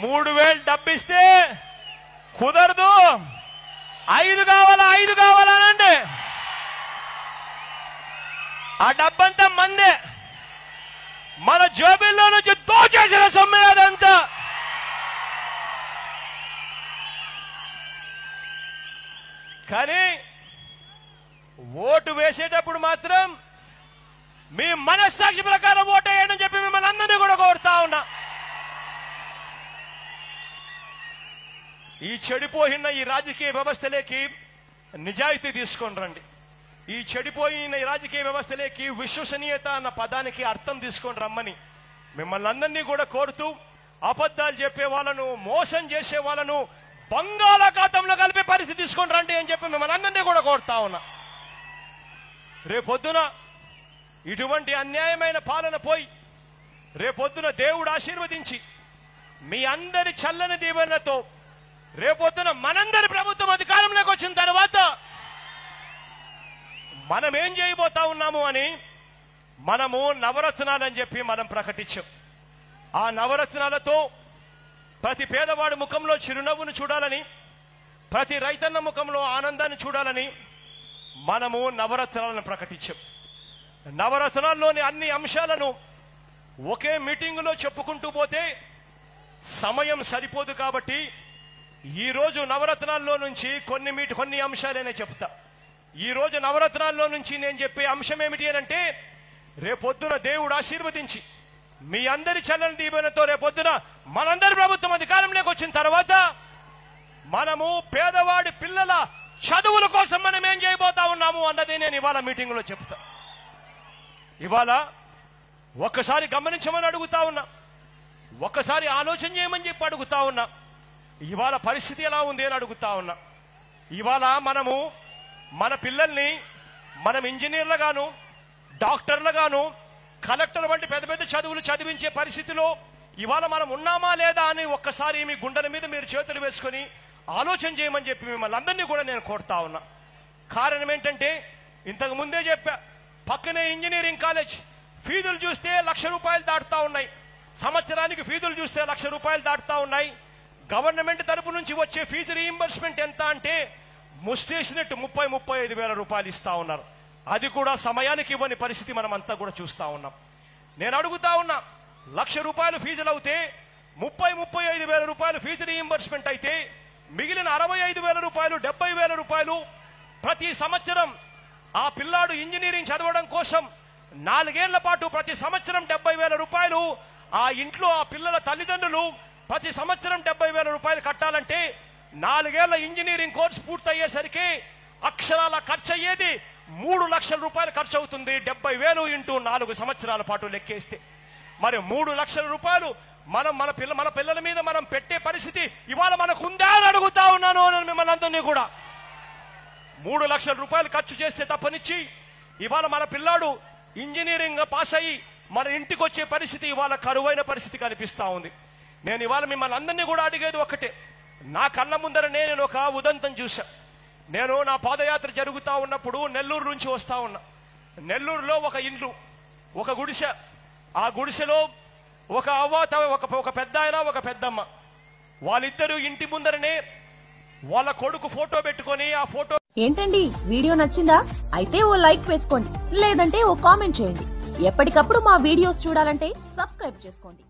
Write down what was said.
మూడు వేలు డబ్బిస్తే కుదరదు. ఐదు కావాలా ఐదు కావాలా ఆ డబ్బంతా మందే. మన జోబిల్లో నుంచి దోచేసిన సొమ్మే అదంతా కానీ ఓటు వేసేటప్పుడు మాత్రం మీ మనస్సాక్షి ప్రకారం ఓటు వేయడం చెప్పి మిమ్మల్ని అందరినీ కూడా కోరుతా ఉన్నా. ఈ చెడిపోయిన ఈ రాజకీయ వ్యవస్థలోకి నిజాయితీ తీసుకొని రండి. ఈ చెడిపోయిన ఈ రాజకీయ వ్యవస్థలోకి విశ్వసనీయత అన్న పదానికి అర్థం తీసుకొని రమ్మని మిమ్మల్ని అందరినీ కూడా కోరుతూ అబద్ధాలు చెప్పే వాళ్ళను మోసం చేసే వాళ్ళను బంగాళాఖాతంలో కలిపే పరిస్థితి తీసుకొని రండి అని చెప్పి మిమ్మల్ని అందరినీ కూడా కోరుతా ఉన్నా. రేపొద్దున ఇటువంటి అన్యాయమైన పాలన పోయి రేపొద్దున దేవుడు ఆశీర్వదించి మీ అందరి చల్లని దీవెనతో రేపొద్దున మనందరి ప్రభుత్వం అధికారంలోకి వచ్చిన తర్వాత మనం ఏం చేయబోతా ఉన్నాము అని మనము నవరత్నాలని చెప్పి మనం ప్రకటించాం. ఆ నవరత్నాలతో ప్రతి పేదవాడి ముఖంలో చిరునవ్వును చూడాలని ప్రతి రైతన్న ముఖంలో ఆనందాన్ని చూడాలని మనము నవరత్నాలను ప్రకటించాం. నవరత్నాల్లోని అన్ని అంశాలను ఒకే మీటింగులో చెప్పుకుంటూ పోతే సమయం సరిపోదు కాబట్టి ఈ రోజు నవరత్నాల్లో నుంచి కొన్ని మీటి కొన్ని అంశాలనే చెప్తా. ఈరోజు నవరత్నాల్లో నుంచి నేను చెప్పే అంశం ఏమిటి అని అంటే రేపొద్దున దేవుడు ఆశీర్వదించి మీ అందరి చల్లని దీవెనతో రేపొద్దున మనందరి ప్రభుత్వం అధికారంలోకి వచ్చిన తర్వాత మనము పేదవాడి పిల్లల చదువుల కోసం మనం ఏం చేయబోతా ఉన్నాము అన్నది నేను ఇవాళ మీటింగ్లో చెప్తా. ఇవాళ ఒక్కసారి గమనించమని అడుగుతా ఉన్నా. ఒక్కసారి ఆలోచన చేయమని చెప్పి అడుగుతా ఉన్నా. ఇవాళ పరిస్థితి ఎలా ఉంది అని అడుగుతా ఉన్నా. ఇవాళ మనము మన పిల్లల్ని మనం ఇంజనీర్లుగాను డాక్టర్లుగాను కలెక్టర్ వంటి పెద్ద పెద్ద చదువులు చదివించే పరిస్థితిలో ఇవాళ మనం ఉన్నామా లేదా అని ఒక్కసారి మీ గుండెల మీద మీరు చేతులు వేసుకొని ఆలోచన చేయమని చెప్పి మిమ్మల్ని అందరినీ కూడా నేను కోరుతా ఉన్నా. కారణం ఏంటంటే ఇంతకు ముందే చెప్పా పక్కనే ఇంజనీరింగ్ కాలేజ్ ఫీజులు చూస్తే లక్ష రూపాయలు దాటుతా ఉన్నాయి. సంవత్సరానికి ఫీజులు చూస్తే లక్ష రూపాయలు దాటుతా ఉన్నాయి. గవర్నమెంట్ తరపు నుంచి వచ్చే ఫీజు రీయింబర్స్మెంట్ ఎంత అంటే ముస్టేసినట్టు ముప్పై ముప్పై ఐదు వేల రూపాయలు ఇస్తా ఉన్నారు. అది కూడా సమయానికి ఇవ్వని పరిస్థితి మనం అంతా కూడా చూస్తా ఉన్నాం. నేను అడుగుతా ఉన్నా లక్ష రూపాయలు ఫీజులు అవుతే ముప్పై ముప్పై ఐదు వేల రూపాయలు ఫీజు రీయింబర్స్మెంట్ అయితే మిగిలిన అరవై ఐదు వేల రూపాయలు డెబ్బై వేల రూపాయలు ప్రతి సంవత్సరం ఆ పిల్లాడు ఇంజనీరింగ్ చదవడం కోసం నాలుగేళ్ళ పాటు ప్రతి సంవత్సరం డెబ్బై వేల రూపాయలు ఆ ఇంట్లో ఆ పిల్లల తల్లిదండ్రులు ప్రతి సంవత్సరం డెబ్బై వేల రూపాయలు కట్టాలంటే నాలుగేళ్ళ ఇంజనీరింగ్ కోర్స్ పూర్తయ్యేసరికి అక్షరాల ఖర్చు అయ్యేది మూడు లక్షల రూపాయలు ఖర్చు అవుతుంది డెబ్బై వేలు ఇంటూ నాలుగు సంవత్సరాల పాటు లెక్కేస్తే. మరి మూడు లక్షల రూపాయలు మనం మన పిల్ల మన పిల్లల మీద మనం పెట్టే పరిస్థితి ఇవాళ మనకు ఉందా అని అడుగుతా ఉన్నాను అని మిమ్మల్ని అందరినీ కూడా. మూడు లక్షల రూపాయలు ఖర్చు చేస్తే తప్పనిచ్చి ఇవాళ మన పిల్లాడు ఇంజనీరింగ్ పాస్ అయ్యి మన ఇంటికి వచ్చే పరిస్థితి ఇవాళ కరువైన పరిస్థితి కనిపిస్తా ఉంది. నేను ఇవాళ మిమ్మల్ని అందరినీ కూడా అడిగేది ఒకటే నా కళ్ళ ముందర నేను ఒక ఉదంతం చూశా. నేను నా పాదయాత్ర జరుగుతూ ఉన్నప్పుడు నెల్లూరు నుంచి వస్తా ఉన్నా. నెల్లూరులో ఒక ఇండ్లు ఒక గుడిసె. ఆ గుడిసెలో ఒక అవ్వ ఒక ఒక పెద్ద ఆయన ఒక పెద్దమ్మ. వాళ్ళిద్దరూ ఇంటి ముందరనే వాళ్ళ కొడుకు ఫోటో పెట్టుకొని ఆ ఫోటో ఏంటండి? వీడియో నచ్చిందా? అయితే ఓ లైక్ వేసుకోండి. లేదంటే ఓ కామెంట్ చేయండి. ఎప్పటికప్పుడు మా వీడియోస్ చూడాలంటే సబ్స్క్రైబ్ చేసుకోండి.